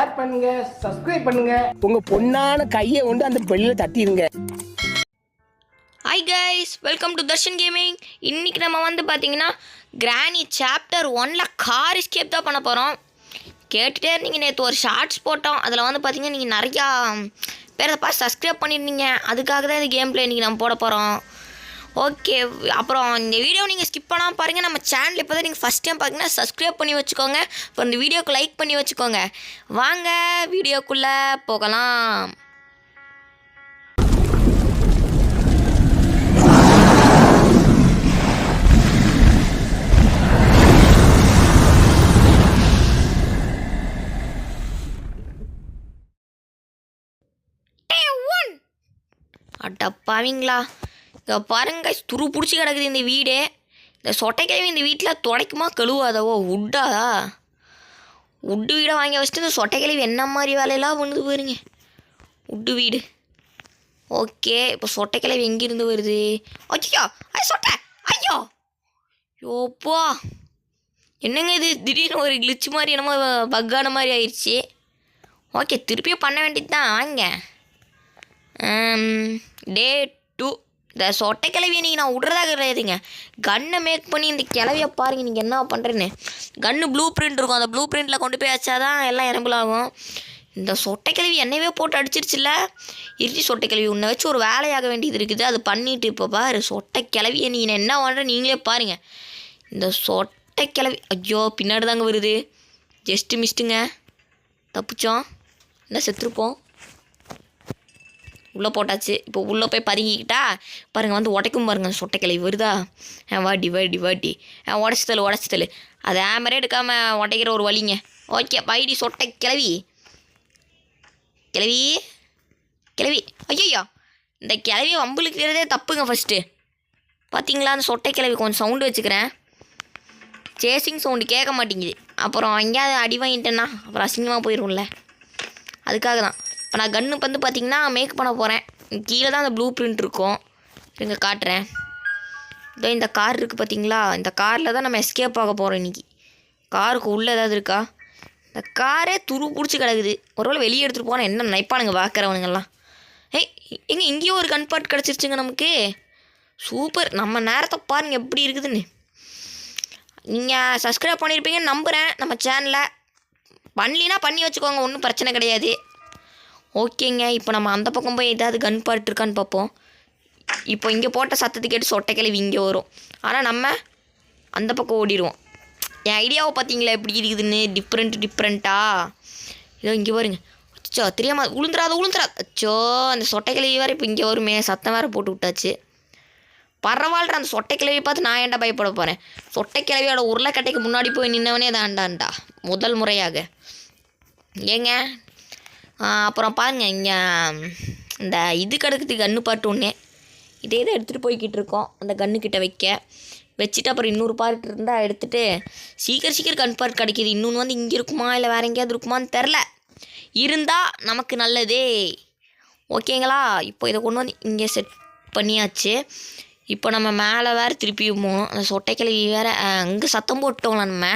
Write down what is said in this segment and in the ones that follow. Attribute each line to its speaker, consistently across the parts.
Speaker 1: Share பண்ணுங்க subscribe பண்ணுங்க.
Speaker 2: உங்க பொண்ணான கையை கொண்டு அந்த பெல்லில தட்டிடுங்க
Speaker 3: hi guys welcome to Darshan gaming இன்றைக்கி நம்ம வந்து பார்த்தீங்கன்னா கிராணி சாப்டர் ஒன்ல கார் எஸ்கேப் தான் பண்ண போகிறோம் கேட்டுகிட்டே இருந்தீங்க நேற்று ஒரு ஷார்ட்ஸ் போட்டோம். அதில் வந்து பார்த்தீங்கன்னா நீங்கள் நிறையா பேரை பார்த்து சப்ஸ்கிரைப் பண்ணியிருந்தீங்க அதுக்காக தான் இந்த கேம் பிளே இன்றைக்கி நம்ம போட போகிறோம் ஓகே அப்புறம் இந்த வீடியோ நீங்கள் ஸ்கிப் பண்ணாமல் பாருங்கள் நம்ம சேனல் இப்போ தான் நீங்கள் ஃபஸ்ட் டைம் பார்த்தீங்கன்னா சப்ஸ்கிரைப் பண்ணி வச்சுக்கோங்க. அப்புறம் இந்த வீடியோக்கு லைக் பண்ணி வச்சுக்கோங்க. வாங்க வீடியோக்குள்ளே போகலாம். அடப்பாவீங்களா. இதை பாருங்க துரு பிடிச்சி கிடக்குது இந்த வீடு. இந்த சொட்டைக்கிழவி இந்த வீட்டில் துடைக்குமா கழுவாதவோ உட்டாதா? உட்டு வீடை வாங்கி வச்சுட்டு இந்த சொட்டைக்கிழவி என்ன மாதிரி வேலையெல்லாம் பண்ணுது பாருங்க. உட்டு வீடு. ஓகே இப்போ சொட்டைக்கிழவி எங்கேருந்து வருது? ஐயோ ஐ சொட்டை ஐயோ! யோப்பா என்னங்க இது? திடீர்னு ஒரு கிளிச்சு மாதிரி என்னமோ பக்கான மாதிரி ஆயிடுச்சு ஓகே திருப்பியும் பண்ண வேண்டியது தான் வாங்க டே டூ இந்த சொட்டை கிளவியை நீங்கள் நான் விட்றதா கிடையாதுங்க. கன்னை மேக் பண்ணி இந்த கிளவியை பாருங்கள் நீங்கள் என்ன பண்ணுறேன்னு கன்று ப்ளூ பிரிண்ட் இருக்கும். அந்த ப்ளூ பிரிண்ட்டில் கொண்டு போய் வச்சா தான் எல்லாம் எனபிள் ஆகும் இந்த சொட்டை கிளவி என்னவே போட்டு அடிச்சிருச்சுல்ல? இறுதி சொட்டை கிளவி உன்னை வச்சு ஒரு வேலையாக வேண்டியது இருக்குது. அது பண்ணிட்டு இப்போ பாரு சொட்டை கிளவியை நீங்கள் என்ன பண்ணுற நீங்களே பாருங்கள் இந்த சொட்டை கிளவி ஐயோ பின்னாடி தாங்க வருது. ஜஸ்ட்டு மிஸ்ட்டுங்க தப்பிச்சோம். என்ன செத்துருப்போம்? உள்ளே போட்டாச்சு. இப்போ உள்ளே போய் பதுங்கிக்கிட்டா பாருங்கள் வந்து உடைக்கும் பாருங்க சொட்டை கிளவி வருதா? ஏன் வாடி வாடி வாடி. ஏன் உடச்சி தள்ளு உடச்சி தள்ளு. அது ஆமரே எடுக்காமல் உடைக்கிற ஒரு வழிங்க. ஓகே பைடி சொட்டை கிளவி. கிளவி கிளவி. ஐயோ இந்த கிளவி வம்புலுக்கிறதே தப்புங்க ஃபஸ்ட்டு பார்த்தீங்களா அந்த சொட்டை கிளவி கொஞ்சம் சவுண்டு வச்சுக்கிறேன். சேசிங் சவுண்டு கேட்க மாட்டேங்குது. அப்புறம் எங்கேயாவது அடி வாங்கிட்டேன்னா அப்புறம் அசிங்கமாக போயிடும்ல அதுக்காக தான் இப்போ நான் கன்று வந்து பார்த்தீங்கன்னா மேக் பண்ண போகிறேன். கீழே தான் அந்த ப்ளூ பிரிண்ட் இருக்கும். இங்கே காட்டுறேன். இதோ இந்த கார் இருக்குது பார்த்தீங்களா? இந்த காரில் தான் நம்ம எஸ்கேப் ஆக போகிறோம் இன்றைக்கி காருக்கு உள்ளே ஏதாவது இருக்கா? இந்த காரே துரு பிடிச்சி கிடக்குது. ஒருவேளை வெளியே எடுத்துகிட்டு போனால் என்ன நினைப்பானுங்க பார்க்குறவனுங்கெல்லாம் ஏய் எங்கே இங்கேயும் ஒரு கன் கிடச்சிருச்சுங்க நமக்கு. சூப்பர் நம்ம நேரத்தை பாருங்க எப்படி இருக்குதுன்னு. நீங்கள் சப்ஸ்கிரைப் பண்ணியிருப்பீங்கன்னு நம்புகிறேன் நம்ம சேனலை பண்ணலினா பண்ணி வச்சுக்கோங்க. ஒன்றும் பிரச்சனை கிடையாது. ஓகேங்க இப்போ நம்ம அந்த பக்கம் போய் ஏதாவது கன் பார்ட் இருக்கான்னு பார்ப்போம். இப்போ இங்கே போட்ட சத்தத்தை கேட்டு சொட்டை கிளவி இங்கே வரும். ஆனால் நம்ம அந்த பக்கம் ஓடிடுவோம். என் ஐடியாவை பார்த்தீங்களா? எப்படி இருக்குதுன்னு? டிஃப்ரெண்ட் டிஃப்ரெண்ட்டாக இதோ இங்கே பாருங்க. அச்சோ தெரியாம உளுந்துராது உளுந்துராது அச்சோ அந்த சொட்டை கிளவி வேறு இப்போ இங்கே வருமே. சத்தம் வேறு போட்டு விட்டாச்சு. பரவாயில்ல அந்த சொட்டை கிளவியை பார்த்து நான் ஏன்டா பயப்பட போகிறேன் சொட்டை கிளவியோட உருளைக்கட்டைக்கு முன்னாடி போய் நின்னவனே தாண்டான்டா முதல் முறையாக. ஏங்க அப்புறம் பாருங்க இங்கே இந்த இது கிடக்குது கன்று பாட்டு ஒன்று இதே தான் எடுத்துகிட்டு போய்கிட்டு இருக்கோம் அந்த கன்றுக்கிட்ட வைக்க. வச்சுட்டு அப்புறம் இன்னொரு பார்ட் இருந்தால் எடுத்துகிட்டு சீக்கிரம் சீக்கிரம் கன் பார்ட் கிடைக்கிது. இன்னொன்று வந்து இங்கே இருக்குமா இல்லை வேறு எங்கேயாவது இருக்குமான்னு தெரில. இருந்தால் நமக்கு நல்லதே. ஓகேங்களா இப்போ இதை கொண்டு வந்து இங்கே செட் பண்ணியாச்சு. இப்போ நம்ம மேலே வேறு திருப்பியும் போகணும் அந்த சொட்டைக்கிழவி வேறு அங்கே சத்தம் போட்டோம்ல நம்ம.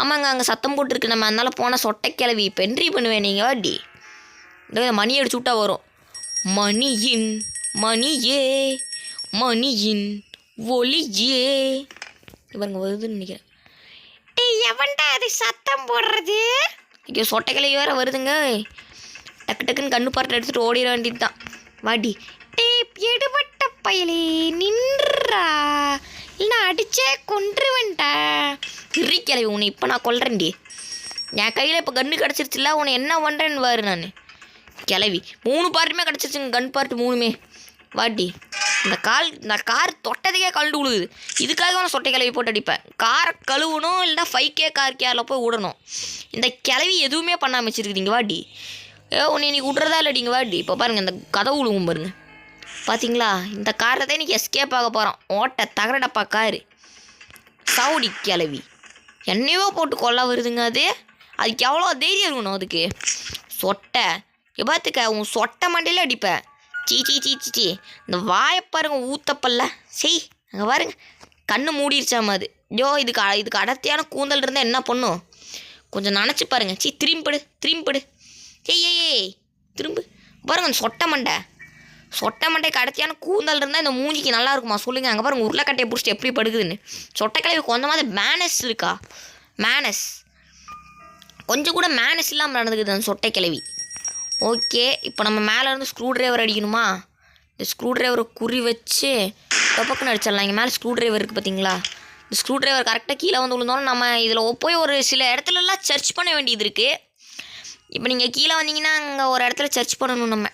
Speaker 3: ஆமாங்க அங்கே சத்தம் போட்டிருக்கு நம்ம. அதனால் போனால் சொட்டைக்கிழவி இப்போ என்ட்ரி பண்ணுவேன் நீங்கள் வாடி. இந்த மணி அடிச்சு விட்டா வரும். மணியின் மணியே மணியின் ஒளியே. இவருங்க பாருங்க வருதுன்னு நினைக்கிறேன். டேய் எவன்டா அது சத்தம் போடுறது? ஐயோ சொட்டைக்கிளை வேற வருதுங்க. டக்கு டக்குன்னு கண்ணு பார்த்து எடுத்துகிட்டு ஓடிட வேண்டியது தான் வாடி. டே எடுபட்ட பயலே நின்றா. இல்லை அடிச்சே கொன்றுவன்ட்டா கிரிக்கிழவி உன்னை இப்போ நான் கொல்றேன்டி. என் கையில் இப்போ கன்று கிடச்சிருச்சுல உன்னை என்ன பண்ணுறேன்னு வாரு நான். கிளவி. மூணு பார்ட்டுமே கிடச்சிருச்சுங்க கன் பார்ட் மூணுமே. வாட்டி இந்த கால் இந்த கார் தொட்டதுக்கே கழுண்டு விழுகுது. இதுக்காக நான் சொட்டை கிளவி போட்டு அடிப்பேன். காரை கழுவணும் இல்லைன்னா ஃபைவ் கே கார் கேரில் போய் விடணும். இந்த கிளவி எதுவுமே பண்ணாமல் வச்சுருக்குதுங்க வாட்டி ஏ உன்னை இன்னைக்கு விட்றதா இல்லைடிங்க வாட்டி இப்போ பாருங்கள் இந்த கதை விழுவும் பாருங்கள் பார்த்தீங்களா இந்த காரை தான் இன்றைக்கி எஸ்கேப் ஆக போகிறோம் ஓட்ட தகரடப்பா காரு. சவுடி கிளவி. என்னையோ போட்டு கொல்ல வருதுங்க அது. அதுக்கு எவ்வளோ தைரியம் இருக்கணும் அதுக்கு? சொட்டை. பார்த்துக்க உன் சொட்டை மண்டையில் அடிப்பேன். சீ சீ சீ சீ சீ. இந்த வாயை பாருங்க ஊத்தப்பல்ல. செய் அங்கே பாருங்க. கண்ணு மூடிருச்சாம அது. ஐயோ இதுக்கு அ- இதுக்கு அடர்த்தியான கூந்தல் இருந்தால் என்ன பண்ணும்? கொஞ்சம் நினச்சி பாருங்க. சீ திரும்பிடு திரும்பிடு ஏய் ஏய் திரும்பு. பாருங்க அந்த சொட்டை மண்டை. சொட்டை மண்டை கடைசியான கூந்தல் இருந்தால் இந்த மூஞ்சிக்கு நல்லா இருக்குமா? சொல்லுங்கள் அங்கே பாருங்க உருளைக்கட்டையை பிடிச்சிட்டு எப்படி படுக்குதுன்னு. சொட்டைக்கிழவி கொஞ்சமாவது மேனஸ் இருக்கா? மேனஸ் கொஞ்சம் கூட மேனஸ் இல்லாமல் நடந்துக்குது அந்த சொட்டை கிழவி ஓகே இப்போ நம்ம மேலேருந்து ஸ்க்ரூ டிரைவர் அடிக்கணுமா? இந்த ஸ்க்ரூ டிரைவரை குறி வச்சு டொப்பக்குன்னு அடிச்சிடலாம். இங்கே மேலே ஸ்க்ரூ டிரைவர் இருக்குது பார்த்தீங்களா இந்த ஸ்க்ரூ டிரைவர் கரெக்டாக கீழே வந்து விழுந்தோன்னு நம்ம இதில் போய் ஒரு சில இடத்துலலாம் சர்ச் பண்ண வேண்டியது இருக்குது இப்போ நீங்கள் கீழே வந்தீங்கன்னா அங்கே ஒரு இடத்துல சர்ச் பண்ணணும் நம்ம.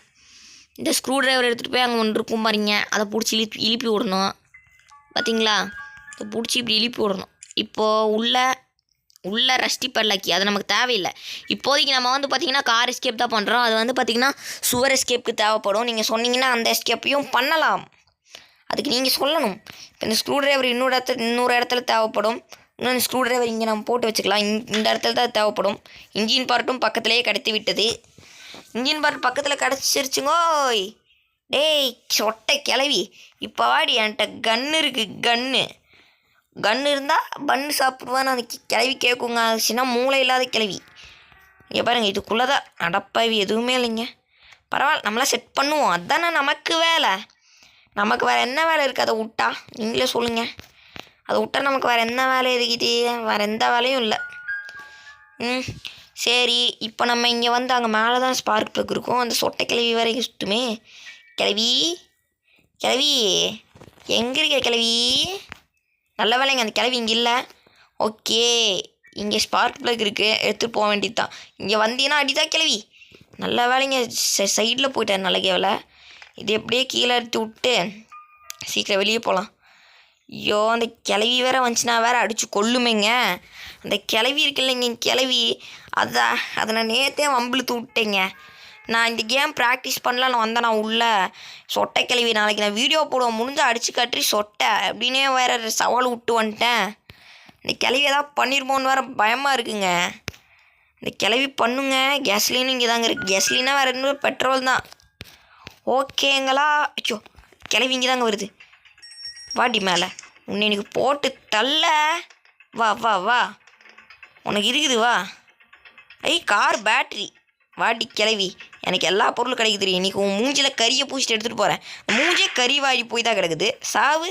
Speaker 3: இந்த ஸ்க்ரூ டிரைவர் எடுத்துகிட்டு போய் அங்கே ஒன்று இருக்கும் பாருங்க. அதை பிடிச்சி இழுப்பி இழுப்பி விடணும். பார்த்தீங்களா இதை பிடிச்சி இப்படி இழுப்பி விடணும். இப்போது உள்ள உள்ளே ரஷ்டி பல்லாக்கி அது நமக்கு தேவையில்லை. இப்போதைக்கு நம்ம வந்து பார்த்திங்கன்னா கார் எஸ்கேப் தான் பண்ணுறோம் அது வந்து பார்த்திங்கன்னா சுவர் எஸ்கேப்புக்கு தேவைப்படும். நீங்கள் சொன்னீங்கன்னா அந்த எஸ்கேப்பையும் பண்ணலாம். அதுக்கு நீங்கள் சொல்லணும். இப்போ இந்த ஸ்க்ரூ டிரைவர் இன்னொரு இடத்துல இன்னொரு இடத்துல தேவைப்படும். இன்னொன்று ஸ்க்ரூ டிரைவர் இங்கே நம்ம போட்டு வச்சுக்கலாம். இந் இந்த இடத்துல தான் தேவைப்படும். இன்ஜின் பார்ட்டும் பக்கத்துலேயே கிடைத்து விட்டது. இன்ஜின் பார்ட் பக்கத்தில் கிடச்சிருச்சுங்கோய் டேய் சொட்டை கிளவி. இப்போ வாடி என்கிட்ட கன்று இருக்குது கன்று கன் இருந்தால் பன்னு சாப்பிடுவான்னு அந்த கிளவி கேட்குங்க ஆச்சுன்னா மூளை இல்லாத கிளவி. இங்கே பாருங்கள் இதுக்குள்ளே தான் அடப்பாவி எதுவுமே இல்லைங்க. பரவாயில்ல நம்மளாம் செட் பண்ணுவோம். அதுதானே நமக்கு வேலை. நமக்கு வேறு என்ன வேலை இருக்குது அதை விட்டா? நீங்களே சொல்லுங்கள் அதை விட்டா நமக்கு வேறு என்ன வேலை இருக்குது? வேறு எந்த வேலையும் இல்லை. ம் சரி. இப்போ நம்ம இங்கே வந்து அங்கே மேலே தான் ஸ்பார்க் ப்ளக் இருக்கும். அந்த சொட்டை கிளவி வரைக்கும் சுத்துமே. கிளவி கிளவி எங்கே இருக்க கிளவி? நல்ல வேலைங்க அந்த கிளவி இங்கே இல்லை. ஓகே இங்கே ஸ்பார்க் ப்ளக் இருக்குது எடுத்துகிட்டு போக வேண்டியது தான் இங்கே வந்தீங்கன்னா அடிதான் கிளவி நல்ல வேலைங்க சைடில் போயிட்டார் நல்ல கேவலை. இது எப்படியே கீழே எடுத்து விட்டு சீக்கிரம் வெளியே போகலாம் ஐயோ அந்த கிளவி வேற வந்துச்சுன்னா வேற அடித்து கொல்லுமேங்க. அந்த கிளவி இருக்கு இல்லைங்க கிளவி அதான் அதை நான் நேற்றே வம்பிழுத்து விட்டேங்க. நான் இந்த கேம் ப்ராக்டிஸ் பண்ணலான்னு வந்தேன் நான் உள்ளே சொட்டை கிளவி நாளைக்கு நான் வீடியோ போடுவேன் முடிஞ்சு அடிச்சு கட்டி சொட்டை அப்படின்னே வேற சவால் விட்டு வந்துட்டேன். இந்த கிளவி ஏதாவது பண்ணிருமோன்னு வேற பயமாக இருக்குங்க. இந்த கிளவி பண்ணுங்க கேஸ்லினும் இங்கே தாங்க இருக்குது கேஸ்லினா வேறு இன்னும் பெட்ரோல் தான். ஓகேங்களா? ஐயோ கிளவி இங்கே தாங்க வருது. வாடி மேலே. உன்னை எனக்கு போட்டு தள்ள. வா வா வா. உனக்கு இருக்குது வா. ஐய் கார் பேட்ரி வாடி கிளவி. எனக்கு எல்லா பொருளும் கிடைக்க தெரியும்? இன்றைக்கி உன் மூஞ்சில் கறியை பூசிட்டு எடுத்துகிட்டு போகிறேன் மூஞ்சே கறி வாடி போய் தான் கிடக்குது. சாவு?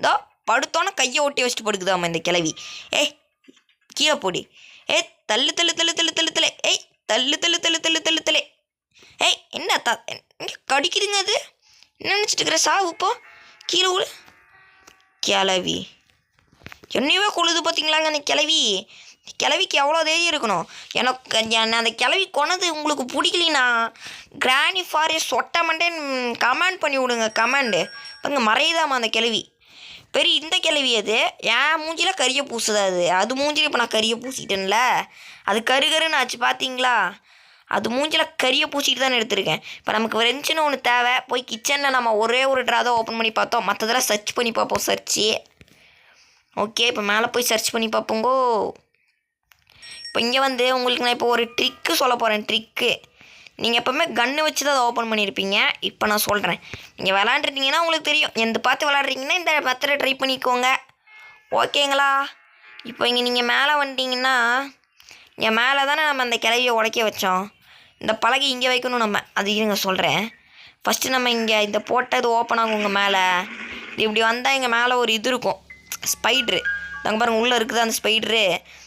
Speaker 3: இதோ படுத்தோன்னே கையை ஒட்டி வச்சுட்டு படுக்குதாம்மா இந்த கிளவி. ஏய் கீழே போடி. ஏய் தள்ளு தள்ளு தள்ளு தள்ளு தள்ளு தலை ஏய் தள்ளு தள்ளு தள்ளு தள்ளு தள்ளு தலை ஏய் என்ன தா கடிக்குதுங்க அது. என்ன நினச்சிட்டு இருக்கிற? சாவு இப்போ கீழே விழு கிளவி. என்னையவே கொழுது பார்த்தீங்களாங்க அந்த கிளவி? கிளவிக்கு எவ்வளோ தைரியம் இருக்கணும்? எனக்கு என்ன அந்த கிளவி கொனது உங்களுக்கு பிடிக்கலினா கிராணி ஃபாரஸ்ட் சொட்டமண்டேன்னு கமெண்ட் பண்ணி விடுங்க கமெண்டு பாருங்க மறையுதாம்மா அந்த கிளவி. பெரிய இந்த கிளவி அது. என் மூஞ்சியில் கறியை பூசுதா அது. அது மூஞ்சில இப்போ நான் கறியை பூசிட்டேன்ல. அது கரு கருன்னு ஆச்சு பார்த்தீங்களா அது மூஞ்சில் கறியை பூச்சிட்டு தான் எடுத்திருக்கேன். இப்போ நமக்கு ரெஞ்சுன்னு ஒன்று தேவை. போய் கிச்சனில் நம்ம ஒரே ஒரு ட்ரா தான் ஓப்பன் பண்ணி பார்த்தோம். மற்றதெல்லாம் சர்ச் பண்ணி பார்ப்போம் சர்ச்சு ஓகே இப்போ மேலே போய் சர்ச் பண்ணி பார்ப்போங்கோ. இப்போ இங்கே வந்து உங்களுக்கு நான் இப்போ ஒரு ட்ரிக்கு சொல்ல போகிறேன் ட்ரிக்கு நீங்கள் எப்போவுமே கன்று வச்சு தான் அதை ஓப்பன் பண்ணியிருப்பீங்க. இப்போ நான் சொல்கிறேன் நீங்கள் விளாண்டுருந்தீங்கன்னா உங்களுக்கு தெரியும். எந்த பார்த்து விளாட்றீங்கன்னா இந்த மெத்தடை ட்ரை பண்ணிக்கோங்க. ஓகேங்களா? இப்போ இங்கே நீங்கள் மேலே வந்துட்டீங்கன்னா இங்கே மேலே தானே நம்ம அந்த கிளவியை உடைக்க வச்சோம். இந்த பலகை இங்கே வைக்கணும் நம்ம. அது இருங்க சொல்கிறேன் ஃபஸ்ட்டு நம்ம இங்கே இந்த போட்டது ஓப்பன் ஆகும் உங்கள் மேலே. இது இப்படி வந்தால் இங்கே மேலே ஒரு இது இருக்கும். ஸ்பைட்ரு நாங்கள் பாருங்கள் உள்ளே இருக்குது அந்த ஸ்பைட்ரு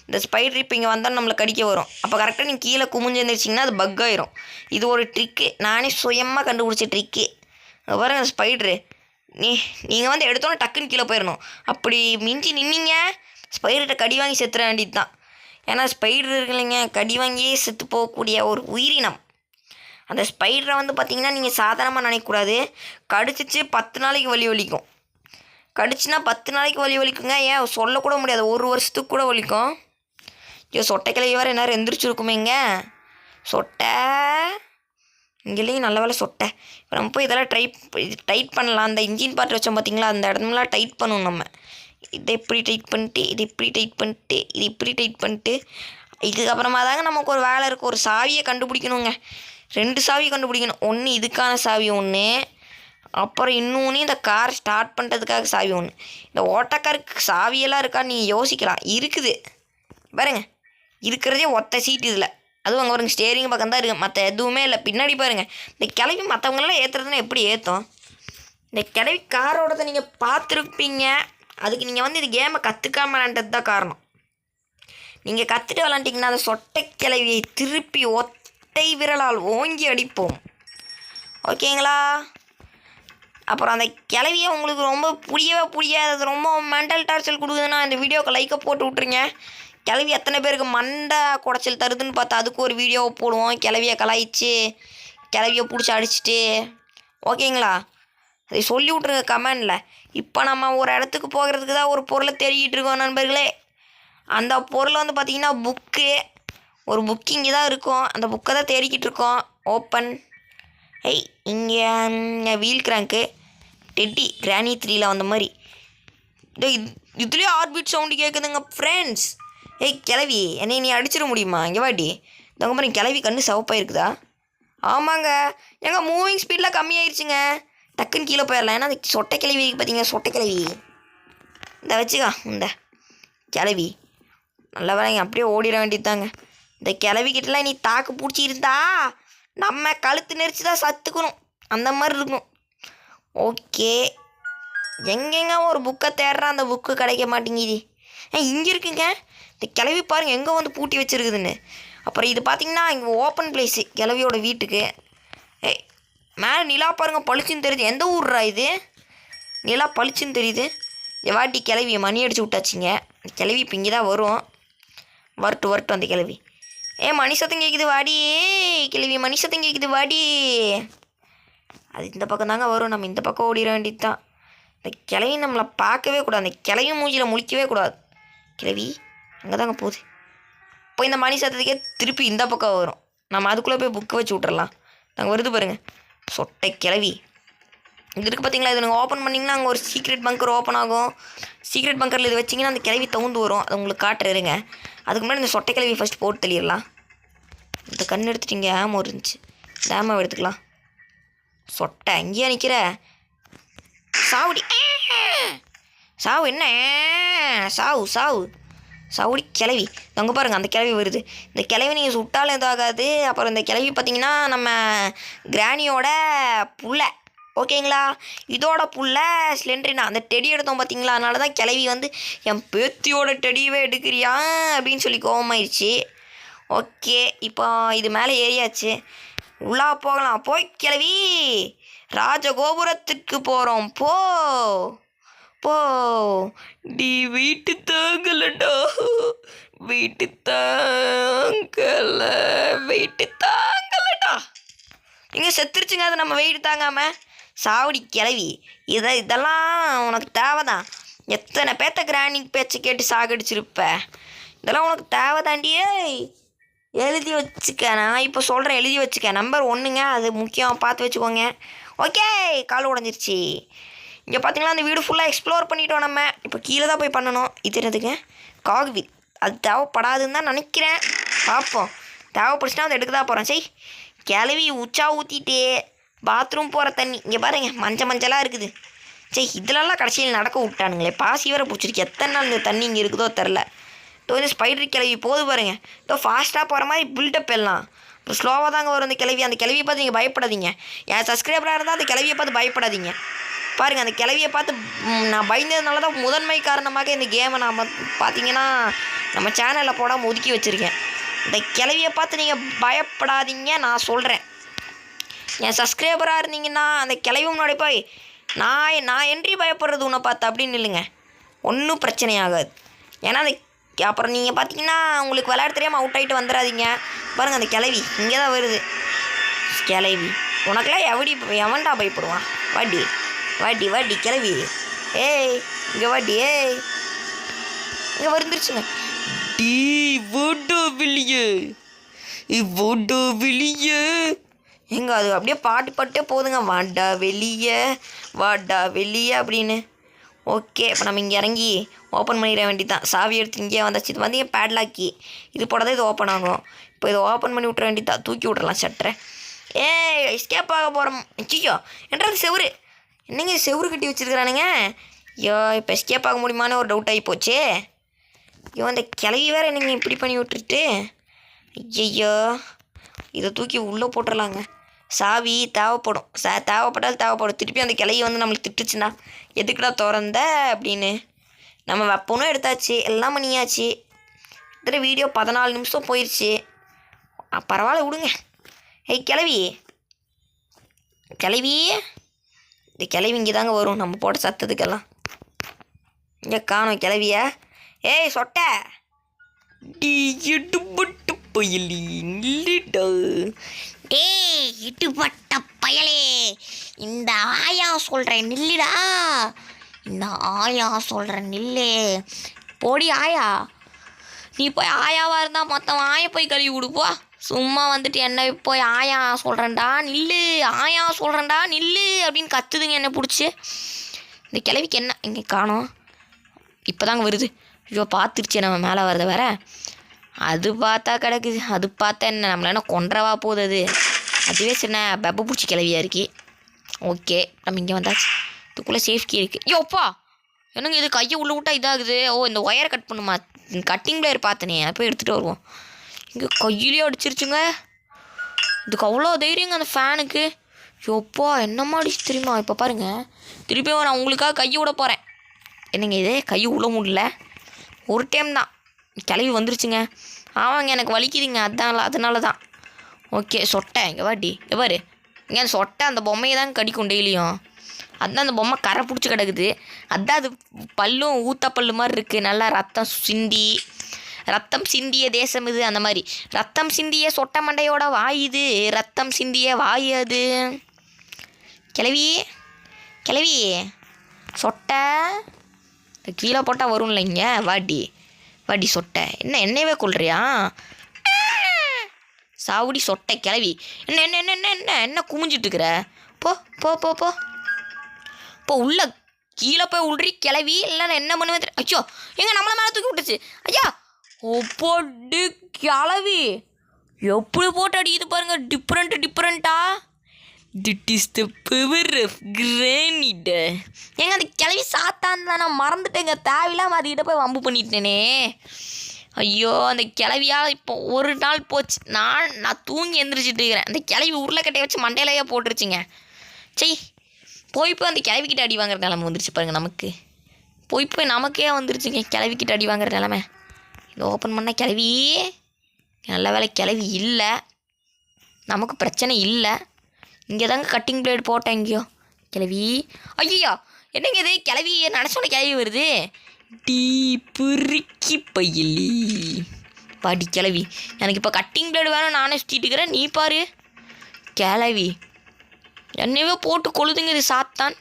Speaker 3: இந்த ஸ்பைட்ரு இப்போ இங்கே வந்தால் நம்மளை கடிக்க வரும். அப்போ கரெக்டாக நீங்கள் கீழே குமிஞ்சு எழுந்திரிச்சிங்கன்னா அது பக் ஆயிரும். இது ஒரு ட்ரிக்கு நானே சுயமாக கண்டுபிடிச்ச ட்ரிக்கு பாருங்க ஸ்பைட்ரு நீ நீங்கள் வந்து எடுத்தோன்னே டக்குன்னு கீழே போயிடணும் அப்படி மிஞ்சி நின்னீங்க ஸ்பைடர்கிட்ட கடி வாங்கி செத்துற வேண்டியது தான் ஏன்னா ஸ்பைடர் இருக்குல்லைங்க கடி வாங்கியே செத்து போகக்கூடிய ஒரு உயிரினம். அந்த ஸ்பைடரை வந்து பார்த்திங்கன்னா நீங்கள் சாதாரணமாக நினைக்கக்கூடாது. கடிச்சிச்சு பத்து நாளைக்கு வலி வலிக்கும் கடிச்சுன்னா பத்து நாளைக்கு வலி வலிக்குங்க. ஏன் சொல்லக்கூட முடியாது. ஒரு வருஷத்துக்கு கூட வலிக்கும். ஐயோ சொட்டை கிளவி வேறு என்ன எந்திரிச்சிருக்குமேங்க. சொட்டை. இங்கே இல்லைங்க நல்ல வேலை சொட்டை. இப்போ நம்ம போய் இதெல்லாம் ட்ரை டைட் பண்ணலாம். அந்த இன்ஜின் பார்ட் வச்சோம் பார்த்தீங்களா? அந்த இடமெல்லாம் டைட் பண்ணணும் நம்ம. இதை இப்படி டைட் பண்ணிட்டு இது இப்படி டைட் பண்ணிட்டு இது இப்படி டைட் பண்ணிட்டு இதுக்கப்புறமா தாங்க நமக்கு ஒரு வேலை இருக்குது ஒரு சாவியை கண்டுபிடிக்கணுங்க. ரெண்டு சாவியை கண்டுபிடிக்கணும். ஒன்று இதுக்கான சாவி ஒன்று அப்புறம் இன்னொன்று இந்த கார் ஸ்டார்ட் பண்ணுறதுக்காக சாவி ஒன்று இந்த ஓட்டக்காருக்கு சாவியெல்லாம் இருக்கான்னு நீங்கள் யோசிக்கலாம். இருக்குது. பாருங்க. இருக்கிறதே ஒத்த சீட் இதில். அதுவும் அங்கே பாருங்க ஸ்டேரிங் பக்கம் தான் இருக்குது மற்ற எதுவுமே இல்லை. பின்னாடி பாருங்கள் இந்த கிளவி மற்றவங்களெல்லாம் ஏற்றுறதுன்னா எப்படி ஏற்றும் இந்த கிளவி காரோடதை நீங்கள் பார்த்துருப்பீங்க. அதுக்கு நீங்கள் வந்து இது கேமை கற்றுக்காம விளாண்டது தான் காரணம். நீங்கள் கற்றுட்டு விளாண்டிங்கன்னா அந்த சொட்டை கிளவியை திருப்பி ஒத்தை விரலால் ஓங்கி அடிப்போம். ஓகேங்களா? அப்புறம் அந்த கிளவியை உங்களுக்கு ரொம்ப புரியவே புரியாது. ரொம்ப மென்டல் டார்ச்சல் கொடுக்குதுன்னா இந்த வீடியோக்கு லைக்கை போட்டு விட்ருங்க கிளவி எத்தனை பேருக்கு மண்டை குடைச்சல் தருதுன்னு பார்த்தா அதுக்கு ஒரு வீடியோ போடுவோம். கிளவியை கலாய்ச்சி கிளவியை பிடிச்சி அடிச்சிட்டு. ஓகேங்களா? அதை சொல்லி விட்ருங்க கமெண்டில். இப்போ நம்ம ஒரு இடத்துக்கு போகிறதுக்கு தான் ஒரு பொருளை தேடிக்கிட்டு இருக்கோம் நண்பர்களே. அந்த பொருள் வந்து பார்த்திங்கன்னா புக்கு ஒரு புக்கிங்கு தான் இருக்கும். அந்த புக்கை தான் தேடிக்கிட்டு இருக்கோம். ஓப்பன் ஏய் இங்கே வீல் கிராங்க்கு டெட்டி கிரானி த்ரீல வந்த மாதிரி. இதுலேயே ஆர்பிட் சவுண்டு கேட்குதுங்க ஃப்ரெண்ட்ஸ் ஏய் கிளவி என்னை நீ அடிச்சிட முடியுமா? இங்கே வாட்டி இந்த மாதிரி கிளவி கண்ணு சவப்பாயிருக்குதா? ஆமாங்க. ஏங்க மூவிங் ஸ்பீடெலாம் கம்மியாயிருச்சுங்க. டக்குன்னு கீழே போயிடலாம். ஏன்னா அந்த சொட்டை கிளவி பார்த்தீங்க சொட்டை கிளவி இந்த வச்சுக்கா இந்த கிளவி நல்ல வேலைங்க அப்படியே ஓடிட வேண்டியதுதாங்க. இந்த கிளவிக்கிட்டலாம் நீ தாக்கு பிடிச்சி இருந்தா நம்ம கழுத்து நெரிச்சு தான் சத்துக்கணும். அந்த மாதிரி இருக்கும் ஓகே. எங்கெங்க ஒரு புக்கை தேடுறேன் அந்த புக்கு கிடைக்க மாட்டேங்குது. ஏ இங்கே இருக்குங்க. இந்த கிளவி பாருங்கள் எங்கே வந்து பூட்டி வச்சிருக்குதுன்னு. அப்புறம் இது பார்த்திங்கன்னா இங்கே ஓப்பன் பிளேஸு கிளவியோட வீட்டுக்கு. ஏய் மேலே நிலா பாருங்கள் பளிச்சுன்னு தெரியுது. எந்த ஊர்ரா இது? நிலா பளிச்சுன்னு தெரியுது. எவாட்டி கிளவி மணி அடித்து விட்டாச்சுங்க. கிளவி இப்போ இங்கே தான் வரும். வரட்டு வரட்டும் அந்த கிளவி. ஏ மணி சத்தம் கேட்குது வாடி. கிளவி மணி சத்தம் கேட்குது வாடி. அது இந்த பக்கம் தாங்க வரும். நம்ம இந்த பக்கம் ஓடிட வேண்டியது தான் இந்த கிளையும் நம்மளை பார்க்கவே கூடாது. அந்த கிளையும் மூஞ்சியில் முழிக்கவே கூடாது. கிளவி அங்கே தாங்க போகுது. இப்போ இந்த மணி சத்தத்துக்கே திருப்பி இந்த பக்கம் வரும். நம்ம அதுக்குள்ளே போய் புக்கை வச்சு விட்றலாம் நாங்கள் வருது பாருங்கள் சொட்டை கிளவி இது இருக்குது பார்த்தீங்களா இது நீங்கள் ஓப்பன் பண்ணிங்கன்னா அங்கே ஒரு சீக்ரெட் பங்கர் ஓப்பன் ஆகும். சீக்ரெட் பங்கரில் இது வச்சிங்கன்னா அந்த கிளவி தவுந்து வரும். அது உங்களுக்கு காட்டுறேருங்க அதுக்கு முன்னாடி இந்த சொட்டை கிளவி ஃபஸ்ட் போட்டு தெளியிடலாம் இந்த கண் எடுத்துட்டிங்க ஆமோ இருந்துச்சு. இந்த எடுத்துக்கலாம். சொட்ட அங்கேயே நிற்கிற சாவுடி. சாவு என்ன? சாவு சாவு. சாவுடி கிளவி. தங்க பாருங்கள் அந்த கிளவி வருது. இந்த கிளவி நீங்கள் சுட்டாலும் இதாகாது அப்புறம் இந்த கிளவி பார்த்தீங்கன்னா நம்ம கிராணியோட புள்ள. ஓகேங்களா? இதோட புள்ள ஸ்லெண்ட்ரினா அந்த டெடி எடுத்தோம் பார்த்தீங்களா அதனால தான் கிளவி வந்து என் பேத்தியோட டெடியவே எடுக்கிறியா? அப்படின்னு சொல்லி கோவமாயிருச்சு. ஓகே இப்போ இது மேலே ஏறியாச்சு. உள்ளா போகலாம். போய் கிளவி. ராஜகோபுரத்துக்கு போகிறோம் போ. போ. டி வீட்டு தாங்கலடா. வீட்டு தாங்கல. வீட்டு தாங்கலடா. இங்கே செத்துருச்சுங்க. அது நம்ம வெயிட்டு தாங்காம. சாவடி கிளவி. இதை இதெல்லாம் உனக்கு தேவைதான். எத்தனை பேத்த கிராணிக் பேச்சை கேட்டு சாகடிச்சிருப்ப? இதெல்லாம் உனக்கு தேவைதாண்டியே எழுதி வச்சுக்க. நான் இப்போ சொல்கிறேன் எழுதி வச்சுக்க. நம்பர் ஒன்றுங்க அது முக்கியம். பார்த்து வச்சுக்கோங்க. ஓகே கால் உடஞ்சிருச்சு. இங்கே பார்த்தீங்களா அந்த வீடு ஃபுல்லாக எக்ஸ்ப்ளோர் பண்ணிட்டோம் நம்ம. இப்போ கீழே தான் போய் பண்ணணும். இது என்னதுங்க? அது தேவைப்படாதுன்னு தான் நினைக்கிறேன். பார்ப்போம். தேவைப்படுச்சுன்னா அதை எடுக்க தான் போகிறேன் சரி. கிளவி உச்சா ஊற்றிட்டு பாத்ரூம் போகிற தண்ணி. இங்கே பாருங்க மஞ்சள் மஞ்சளாக இருக்குது. சரி இதிலெல்லாம் கடைசியில் நடக்க விட்டானுங்களே. பாசி வேற பிடிச்சிருக்கு. எத்தனை நாள் இந்த தண்ணி இங்கே இருக்குதோ தெரில இப்போ வந்து ஸ்பைடர் கிளவி போது பாருங்க. இதோ ஃபாஸ்ட்டாக போகிற மாதிரி பில்டப் எல்லாம். இப்போ ஸ்லோவாக தாங்க வரும் அந்த கிளவி. அந்த கிளவியை பார்த்து நீங்கள் பயப்படாதீங்க. என் சப்ஸ்கிரைபராக இருந்தால் அந்த கிளவியை பார்த்து பயப்படாதீங்க. பாருங்கள் அந்த கிளவியை பார்த்து நான் பயந்ததுனால தான் முதன்மை காரணமாக இந்த கேமை நான் பார்த்தீங்கன்னா நம்ம சேனலில் போடாமல் ஒதுக்கி வச்சுருக்கேன். இந்த கிளவியை பார்த்து நீங்கள் பயப்படாதீங்க நான் சொல்கிறேன் என் சப்ஸ்கிரைபராக இருந்தீங்கன்னா அந்த கிளவி முன்னாடி போய் நான் நான் என்றி பயப்படுறது உன்னை பார்த்து அப்படின்னு இல்லைங்க. ஒன்றும் பிரச்சனை ஆகாது. ஏன்னா அந்த அப்புறம் நீங்கள் பார்த்தீங்கன்னா உங்களுக்கு விளையாட தெரியாமல் அவுட் ஆகிட்டு வந்துடாதீங்க பாருங்கள் அந்த கிளவி இங்கே தான் வருது. கிளவி உனக்கெல்லாம் எவடி எவன்டா பயப்படுவான்? வாடி வாடி வாடி கிளவி. ஏய் இங்கே வாடி ஏய். இங்கே வந்துருச்சுங்க டி ஓட்டோ வெளியே ஓட்டோ வெளியே எங்க அது அப்படியே பாட்டு பாட்டே போதுங்க. வாடா வெளியே வாடா வெளியே அப்படின்னு. ஓகே இப்போ நம்ம இங்கே இறங்கி ஓப்பன் பண்ணிட வேண்டியதான் சாவி எடுத்து இங்கேயே வந்தாச்சு இது வந்து என் பேட்லாக்கி இது போட தான் இது ஓப்பன் ஆகும். இப்போ இதை ஓப்பன் பண்ணி விட்ற வேண்டியதான் தூக்கி விட்றலாம் சட்டரை ஏய் எஸ்கேப் ஆக போகிறோம் நிச்சயோ என்றது செவுரு? என்னங்க செவுரு கட்டி வச்சுருக்கிறானுங்க? ஐயோ இப்போ எஸ்கேப் ஆக முடியுமான்னு ஒரு டவுட் ஆகி போச்சு. ஐயோ அந்த கிளவி வேறு என்னங்க இப்படி பண்ணி விட்டுட்டு ஐயையோ இதை தூக்கி உள்ளே போட்டுடலாங்க சாவி தேவைப்படும். சா தேவைப்பட்டால் தேவைப்படும். திருப்பி அந்த கிளையை வந்து நம்மளுக்கு திட்டுச்சுன்னா எதுக்குடா திறந்த அப்படின்னு நம்ம வெப்பனும் எடுத்தாச்சு எல்லாம் பண்ணியாச்சு. இதில் வீடியோ பதினாலு நிமிஷம் போயிடுச்சு பரவாயில்ல விடுங்க. ஏய் கிளவி கிளவி இந்த கிளவி இங்கே தாங்க வரும். நம்ம போட்ட சத்தத்துக்கெல்லாம். இங்கே காணும் கிளவிய ஏய் சொட்டை. டி இடுபட்டு பயலி டே இடுபட்ட பயலே. இந்த ஆயா சொல்கிறேன் நில்லுடா. இந்த ஆயா சொல்கிறேன் நில்லு. போடி ஆயா. நீ போய் ஆயாவாக இருந்தால் மொத்தம் ஆய போய் கழுவி விடுப்பா சும்மா வந்துட்டு என்ன போய் ஆயா சொல்கிறேன்டா நில்லு. ஆயா சொல்கிறேன்டா நில்லு அப்படின்னு கத்துதுங்க என்ன பிடிச்சி. இந்த கிளவிக்கு என்ன இங்கே காணோம். இப்போ தாங்க வருது. ஐயோ பார்த்துருச்சு நம்ம மேலே வரத வேற. அது பார்த்தா கிடக்குது. அது பார்த்தா என்ன? நம்மள என்ன கொன்றவா போகுது அது? அதுவே சின்ன பெப்ப பூச்சி கிளவியா இருக்கு. ஓகே நம்ம இங்கே வந்தாச்சு. இதுக்குள்ளே சேஃப்டி இருக்குது ஐயோப்பா என்னங்க இது? கையை உள்ள விட்டா இதாகுது. ஓ இந்த ஒயரை கட் பண்ணுமா? கட்டிங் பிளேயர் பார்த்தனே. போய் எடுத்துகிட்டு வருவோம். இங்கே கையிலேயே அடிச்சிருச்சுங்க. இதுக்கு அவ்வளோ தைரியங்க அந்த ஃபேனுக்கு யோப்பா என்னம்மா அடிச்சு தெரியுமா? இப்போ பாருங்கள் திருப்பியும் நான் உங்களுக்காக கையை விட போகிறேன் என்னங்க இது? கை உள்ள முடியல ஒரு டைம் தான். கிளவி வந்துருச்சுங்க. ஆமாங்க எனக்கு வலிக்குதுங்க. அதான் அதனால தான் ஓகே சொட்டை. இங்கே வாட்டி எவ்வாறு இங்கே அந்த சொட்டை அந்த பொம்மையை தான் கடிக்கும் டெய்லியும். அதுதான் அந்த பொம்மை கரை பிடிச்சி கிடக்குது. அதுதான் அது பல்லும் ஊத்த பல்லு மாதிரி இருக்குது நல்லா ரத்தம் சிந்தி. ரத்தம் சிந்திய தேசம் இது அந்த மாதிரி. ரத்தம் சிந்திய சொட்டை மண்டையோட வாய் இது. ரத்தம் சிந்திய வாய் அது. கிளவி. கிளவி. சொட்டை. கீழே போட்டால் வரும்ல இங்கே? வாடி வடி சொட்டை. என்ன என்னையவே கொள்றியா சாவுடி சொட்டை கிளவி. என்ன என்ன என்ன என்ன என்ன என்ன குமிஞ்சிட்டு இருக்கிற போ போ போ. போ இப்போ உள்ள கீழே போய் உள்றி கிளவி. இல்லைன்னா என்ன பண்ணுவேன் தெரியல. ஐயோ எங்க நம்மளை மேலே தூக்கி விட்டுச்சு. ஐயா ஒப்போடு கிளவி. எப்படி போட்டு அடிக்குது பாருங்க டிஃப்ரெண்ட் டிஃப்ரெண்ட்டா this is the power of Granny ஏங்க அந்த கிளவி சாத்தான் தான்? நான் மறந்துட்டேங்க தேவையில்லாமல் அதுக்கிட்ட போய் வம்பு பண்ணிட்டேனே. ஐயோ அந்த கிளவியால் இப்போ ஒரு நாள் போச்சு. நான் நான் தூங்கி எந்திரிச்சிட்டு இருக்கிறேன். அந்த கிளவி உருளைக்கட்டையை வச்சு மண்டையிலேயே போட்டுருச்சுங்க. சரி போய் போய் அந்த கிளவிக்கிட்ட அடி வாங்குற நிலமை வந்துருச்சு பாருங்கள் நமக்கு. போய் போய் நமக்கே வந்துருச்சுங்க. கிளவிக்கிட்ட அடி வாங்குற நிலமை. இது ஓப்பன் பண்ண கிளவி நல்ல வேலை கிளவி இல்லை. நமக்கு பிரச்சனை இல்லை. இங்கே தாங்க கட்டிங் பிளேட் போட்டேன் இங்கேயோ. கிளவி ஐயோ என்னங்க இது? கிளவி நினச்சோட கிளவி வருது. டீ புரிக்கி பையலி. பாடி கிளவி எனக்கு இப்போ கட்டிங் பிளேடு வேணும் நானே சுற்றிட்டுக்கிறேன் நீ பாரு. கிளவி என்னவே போட்டு கொழுதுங்க இது சாத்தான்.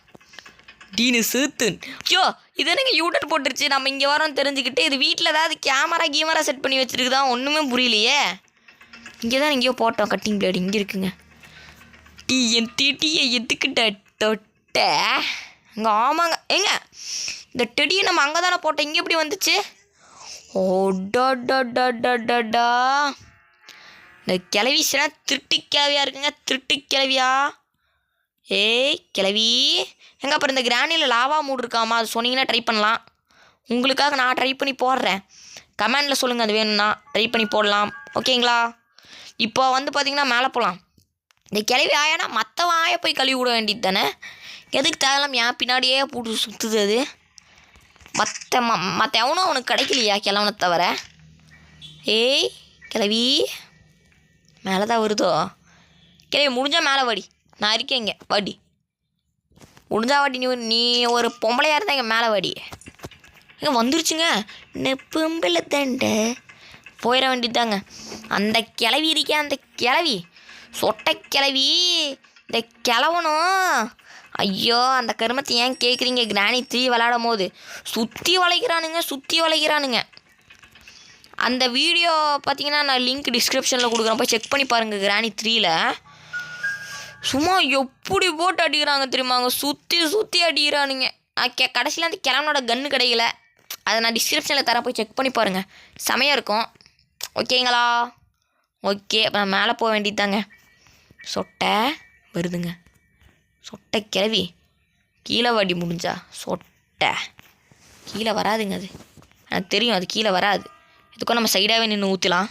Speaker 3: டீனு சேத்தன். ஐயோ இது என்னங்க யூட்டன் போட்டுருச்சு? நம்ம இங்கே வரோம் தெரிஞ்சுக்கிட்டு இது வீட்டில் ஏதாவது கேமரா கீமரா செட் பண்ணி வச்சுருக்குதா? ஒன்றுமே புரியலையே. இங்கே தான் எங்கேயோ போட்டோம் கட்டிங் பிளேடு இங்கே இருக்குங்க. டீ என் டீட்டியை எதுக்கிட்ட தொட்ட? அங்கே ஆமாங்க. ஏங்க இந்த டெடியை நம்ம அங்கே தானே போட்டோம். இங்கே எப்படி வந்துச்சு? ஓ டடா இந்த கிளவி சில திருட்டு கிளவியாக இருக்குங்க. திருட்டு கிளவியா ஏய் கிளவி எங்க அப்புறம் இந்த கிரானியில் லாவா மூடு இருக்காமா அது சொன்னீங்கன்னா ட்ரை பண்ணலாம். உங்களுக்காக நான் ட்ரை பண்ணி போடுறேன். கமெண்டில் சொல்லுங்கள் அது வேணும்னா. ட்ரை பண்ணி போடலாம். ஓகேங்களா? இப்போ வந்து பார்த்தீங்கன்னா மேலே போகலாம் இந்த கிளவி ஆயானா மற்றவன் ஆய போய் கழுவி விட வேண்டியது தானே? எதுக்கு தேவையில்லாமல் என் பின்னாடியே போட்டு சுற்றுது அது? மற்ற ம மற்ற எவனும் அவனுக்கு கிடைக்கலையா கிழவனை தவிர? ஏய் கிளவி மேலே தான் வருதோ? கிளவி முடிஞ்சால் மேலே வாடி. நான் இருக்கேன் இங்கே. வாடி. முடிஞ்சா வாடி. நீ நீ ஒரு பொம்பளையாக இருந்தால் இங்கே மேலே வாடி. இங்கே வந்துருச்சுங்க. இந்த பொம்பளை தண்டை. போயிட வேண்டியதாங்க அந்த கிளவி இருக்கே அந்த கிளவி சொட்டை கிளவி இந்த கிளவனும் ஐயோ அந்த கருமத்தை ஏன் கேட்குறீங்க கிராணி த்ரீ விளாடும் போது. சுற்றி வளைக்கிறானுங்க சுற்றி வளைக்கிறானுங்க. அந்த வீடியோ பார்த்தீங்கன்னா நான் லிங்க் டிஸ்கிரிப்ஷனில் கொடுக்குறேன். போய் செக் பண்ணி பாருங்கள் கிராணி த்ரீயில் சும்மா எப்படி போட்டு அடிக்கிறாங்க தெரியுமாங்க சுற்றி சுற்றி அடிக்கிறானுங்க. நான் கே கடைசியில் அந்த கிழவனோட கன்று கிடைக்கல. அதை நான் டிஸ்கிரிப்ஷனில் தரேன். போய் செக் பண்ணி பாருங்கள் செமையாக இருக்கும். ஓகேங்களா? ஓகே அப்போ நான் மேலே போக வேண்டியதாங்க சொட்டை வருதுங்க. சொட்டை கிளவி. கீழே வாடி முடிஞ்சா சொட்டை. கீழே வராதுங்க அது. எனக்கு தெரியும் அது கீழே வராது. இதுக்கும் நம்ம சைடாகவே நின்று ஊற்றலாம்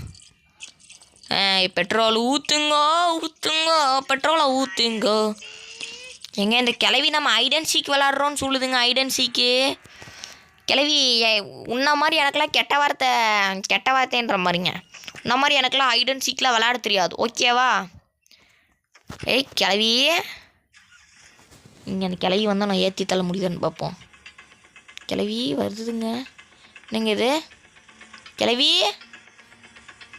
Speaker 3: பெட்ரோல் ஊற்றுங்கோ ஊற்றுங்கோ பெட்ரோலை ஊற்றுங்கோ எங்கே இந்த கிளவி நம்ம ஐடன் விளாட்றோன்னு சொல்லுதுங்க ஐடன் சீக்கு கிளவி ஏ- உன்ன மாதிரி எனக்கெல்லாம் கெட்ட வார்த்தை கெட்ட வார்த்தைன்ற மாதிரிங்க. உன்ன மாதிரி எனக்கெல்லாம் ஐடென்சிக்கெலாம் விளாட தெரியாது. ஓகேவா ஏய் கிளவியே இங்கே அந்த கிளவி வந்தால் நான் ஏற்றி தள்ள முடியுதுன்னு பார்ப்போம் கிளவி வருதுங்க. என்னங்க இது? கிளவி?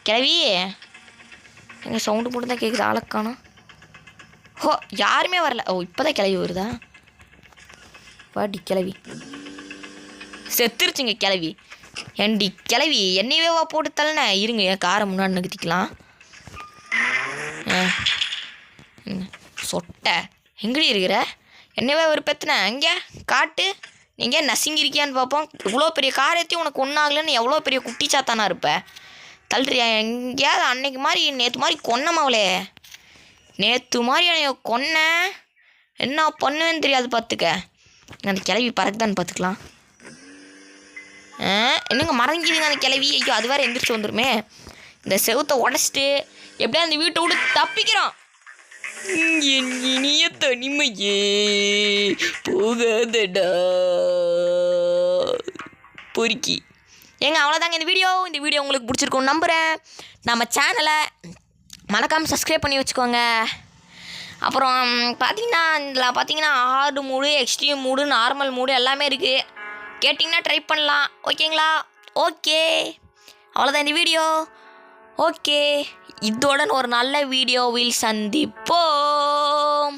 Speaker 3: கிளவி? எங்கள் சவுண்டு மட்டும் தான் கேட்குது ஆளக்கானா ஹோ யாருமே வரல. ஓ இப்போ தான் கிளவி வருதா? பாடி கிளவி. செத்துருச்சுங்க கிளவி. ஏண்டி கிளவி என்னையவே போட்டு தள்ளன. இருங்க என் காரை முன்னாடி நகர்த்திக்கலாம் ஆ. சொட்டை. எங்கடி இருக்கிற? என்னவே ஒரு பெத்தன எங்கே காட்டு நீங்கள் நசுங்கிருக்கியான்னு பார்ப்போம். இவ்வளோ பெரிய காரியத்தையும் உனக்கு ஒன்றாகலன்னு எவ்வளோ பெரிய குட்டி சாத்தானா இருப்ப? தள்ளுறியா? எங்கேயாவது அன்னைக்கு மாதிரி நேற்று மாதிரி கொன்னமாவளே நேற்று மாதிரி என்னைய கொன்ன. என்ன பண்ணுவேன்னு தெரியாது பார்த்துக்க. அந்த கிளவி பறக்குதான்னு பார்த்துக்கலாம். ஆ, என்னங்க மறைஞ்சிதுங்க அந்த கிளவி? ஐயோ அது வேறு எந்திரிச்சு வந்துருமே. இந்த செவுத்தை உடச்சிட்டு எப்படியா அந்த வீட்டை விட்டு தப்பிக்கிறோம். என் இனிய தனிமையே போகாதடா. பொறுக்கி. ஏங்க அவ்வளோதாங்க இந்த வீடியோ. இந்த வீடியோ உங்களுக்கு பிடிச்சிருக்கும்னு நம்புகிறேன் நம்ம சேனலை மறக்காமல் சப்ஸ்கிரைப் பண்ணி வச்சுக்கோங்க. அப்புறம் பார்த்தீங்கன்னா இதில் பார்த்தீங்கன்னா hard mode extreme mode normal mode எல்லாமே இருக்குது கேட்டிங்கன்னா ட்ரை பண்ணலாம். ஓகேங்களா ஓகே அவ்வளோதான் இந்த வீடியோ. ஓகே இதுடன் ஒரு நல்ல வீடியோவில் சந்திப்போம்.